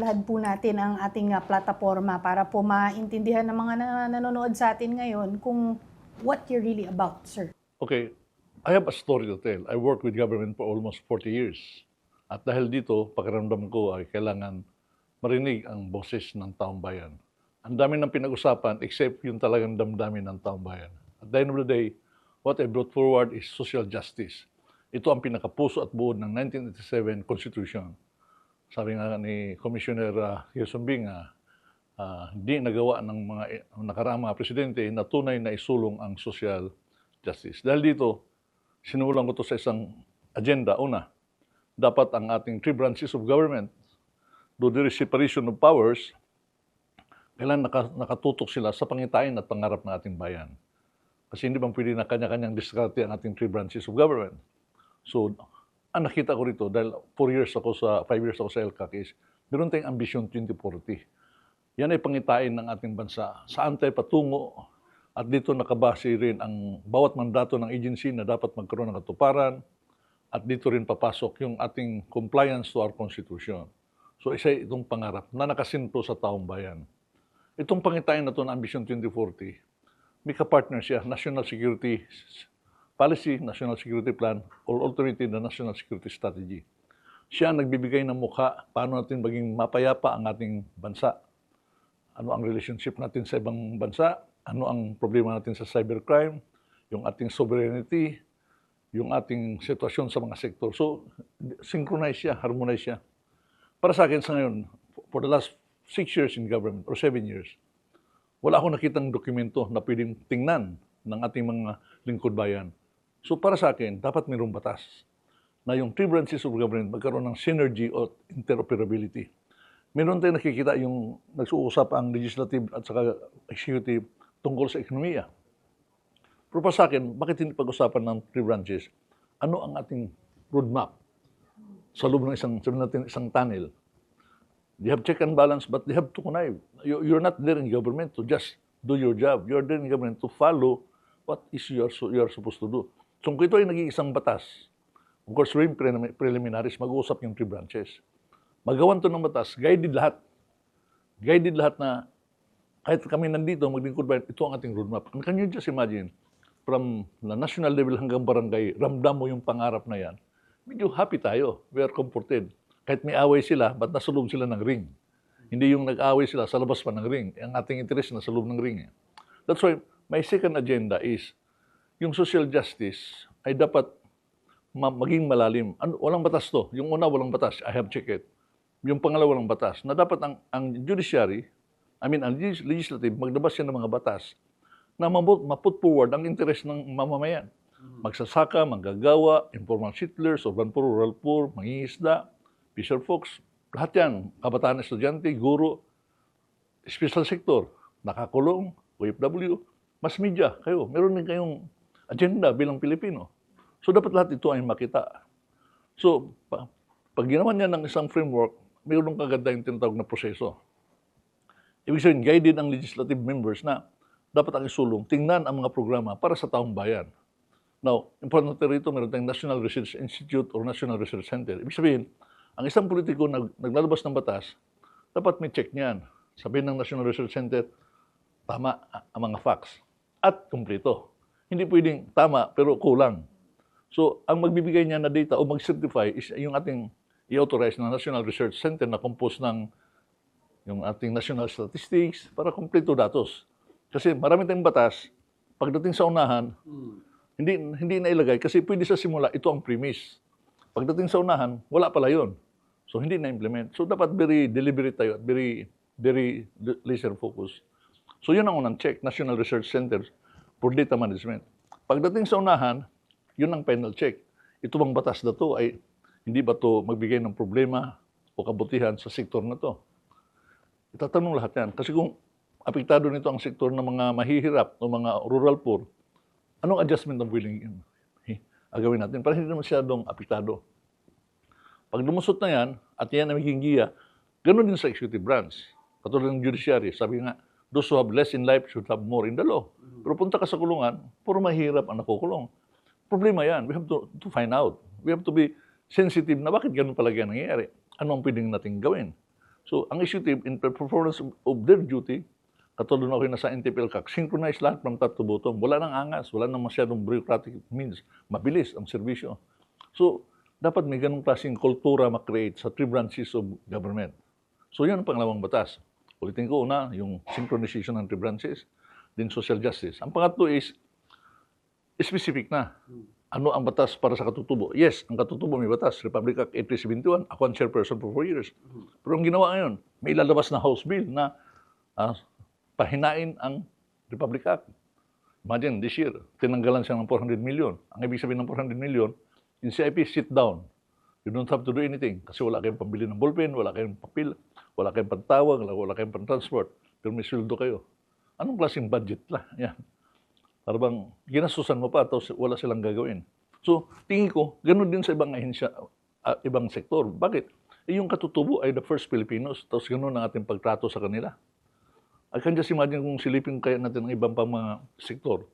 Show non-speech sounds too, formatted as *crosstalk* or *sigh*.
ilalahad po natin ang ating ah, plataforma para po maintindihan ng mga na- nanonood sa atin ngayon kung what you're really about, sir. Okay, I have a story to tell. I worked with government for almost 40 years. At dahil dito, pakiramdam ko ay kailangan marinig ang boses ng taong bayan. Ang dami ng pinag-usapan except yung talagang damdamin ng taong bayan. At the end of the day, what I brought forward is social justice. Ito ang pinakapuso at buod ng 1987 Constitution. Sabi nga ni Commissioner uh, Gerson Bing, ah, ah, hindi nagawa ng mga nakaraang mga presidente na tunay na isulong ang social justice. Dahil dito, sinulang ko to sa isang agenda. Una, dapat ang ating three branches of government, do is separation of powers, kailan naka, nakatutok sila sa pangitain at pangarap ng ating bayan. Kasi hindi bang pwede na kanya-kanyang diskarte ang ating three branches of government. So, ang nakita ko rito, dahil four years ako sa, five years ako sa LCAC is, meron tayong Ambition 2040. Yan ay pangitain ng ating bansa. Saan tayo patungo? At dito nakabase rin ang bawat mandato ng agency na dapat magkaroon ng katuparan. At dito rin papasok yung ating compliance to our Constitution. So isa itong pangarap na nakasinto sa taong bayan. Itong pangitain na to ng Ambition 2040, may kapartner siya, National Security Policy, National Security Plan, or ultimately the National Security Strategy. Siya ang nagbibigay ng mukha paano natin maging mapayapa ang ating bansa. Ano ang relationship natin sa ibang bansa, ano ang problema natin sa cybercrime, yung ating sovereignty, yung ating sitwasyon sa mga sektor. So, synchronize siya, harmonize siya. Para sa akin sa ngayon, for the last six years in government, or seven years, wala akong nakitang dokumento na pwedeng tingnan ng ating mga lingkod bayan. So para sa akin, dapat mayroong batas na yung three branches of government magkaroon ng synergy o interoperability. Meron tayong nakikita yung nagsuusap ang legislative at saka executive tungkol sa ekonomiya. Pero para sa akin, bakit hindi pag-usapan ng three branches? Ano ang ating roadmap sa loob ng isang, sabihin natin, isang tunnel? They have check and balance, but they have to connive. You, you're not there in government to just do your job. You're there in government to follow what is you are, you are supposed to do. So kung ito ay naging isang batas, of course, prelim- preliminaries, mag-uusap yung three branches. Magawan to ng batas, guided lahat. Guided lahat na kahit kami nandito, maglingkod ba, ito ang ating roadmap. Can you just imagine, from the national level hanggang barangay, ramdam mo yung pangarap na yan, medyo happy tayo. We are comforted. Kahit may away sila, ba't nasa loob sila ng ring? Hindi yung nag-away sila sa labas pa ng ring. Ang ating interest nasa loob ng ring. eh. That's why my second agenda is yung social justice ay dapat ma- maging malalim. Ano, walang batas to. Yung una, walang batas. I have checked it. Yung pangalawa, walang batas. Na dapat ang, ang judiciary, I mean, ang legis- legislative, maglabas siya ng mga batas na maput, maput forward ang interest ng mamamayan. Magsasaka, manggagawa, informal settlers, urban poor, rural poor, mangingisda, fisher folks, lahat yan, kabataan estudyante, guro, special sector, nakakulong, OFW, mass media, kayo, meron din kayong agenda bilang Pilipino. So dapat lahat ito ay makita. So, pa, pag ginawa niya ng isang framework, mayroon kaganda yung tinatawag na proseso. Ibig sabihin, guided ang legislative members na dapat ang isulong, tingnan ang mga programa para sa taong bayan. Now, importante rito, meron tayong National Research Institute or National Research Center. Ibig sabihin, ang isang politiko na naglalabas ng batas, dapat may check niyan. Sabihin ng National Research Center, tama ang mga facts at kumpleto. Hindi pwedeng tama pero kulang. So, ang magbibigay niya na data o mag-certify is yung ating i-authorize na National Research Center na compose ng yung ating national statistics para kumpleto datos. Kasi marami tayong batas, pagdating sa unahan, hindi hindi nailagay kasi pwede sa simula ito ang premise. Pagdating sa unahan, wala pala 'yon. So hindi na implement. So dapat very deliberate tayo at very very laser focus. So yun ang unang check, National Research Center for Data Management. Pagdating sa unahan, yun ang final check. Ito bang batas na to ay hindi ba to magbigay ng problema o kabutihan sa sektor na to? Itatanong lahat yan. Kasi kung apektado nito ang sektor ng mga mahihirap o mga rural poor, anong adjustment ang pwedeng eh, agawin natin para hindi masyadong apektado? Pag lumusot na yan, at yan ang magiging giya, ganun din sa executive branch. Katulad ng judiciary, sabi nga, those who have less in life should have more in the law. Pero punta ka sa kulungan, puro mahirap ang nakukulong. Problema yan. We have to, to find out. We have to be sensitive na bakit ganun palagi ang nangyayari. Ano ang pwedeng nating gawin? So, ang executive, in performance of, their duty, katulad na ako yung nasa NTPL CAC, synchronize lahat from top to bottom. Wala nang angas, wala nang masyadong bureaucratic means. Mabilis ang serbisyo. So, dapat may ganong klaseng kultura makreate sa three branches of government. So, yan ang pangalawang batas. Ulitin ko, una, yung synchronization ng three branches, then social justice. Ang pangatlo is, specific na. Ano ang batas para sa katutubo? Yes, ang katutubo may batas. Republic Act 8371, ako ang chairperson for four years. Pero ang ginawa ngayon, may lalabas na House Bill na ah, pahinain ang Republic Act. Imagine, this year, tinanggalan siya ng 400 million. Ang ibig sabihin ng 400 million, in CIP, sit down. You don't have to do anything kasi wala kayong pambili ng ballpen, wala kayong papel, wala kayong pantawag, wala, kayong pantransport, pero may sweldo kayo. Anong klaseng budget la? *laughs* Yan. Para bang ginasusan mo pa tapos wala silang gagawin. So, tingin ko, ganun din sa ibang ahensya, ah, ibang sektor. Bakit? Eh, yung katutubo ay the first Filipinos, tapos ganun ang ating pagtrato sa kanila. I can just imagine kung silipin kaya natin ang ibang pang mga sektor.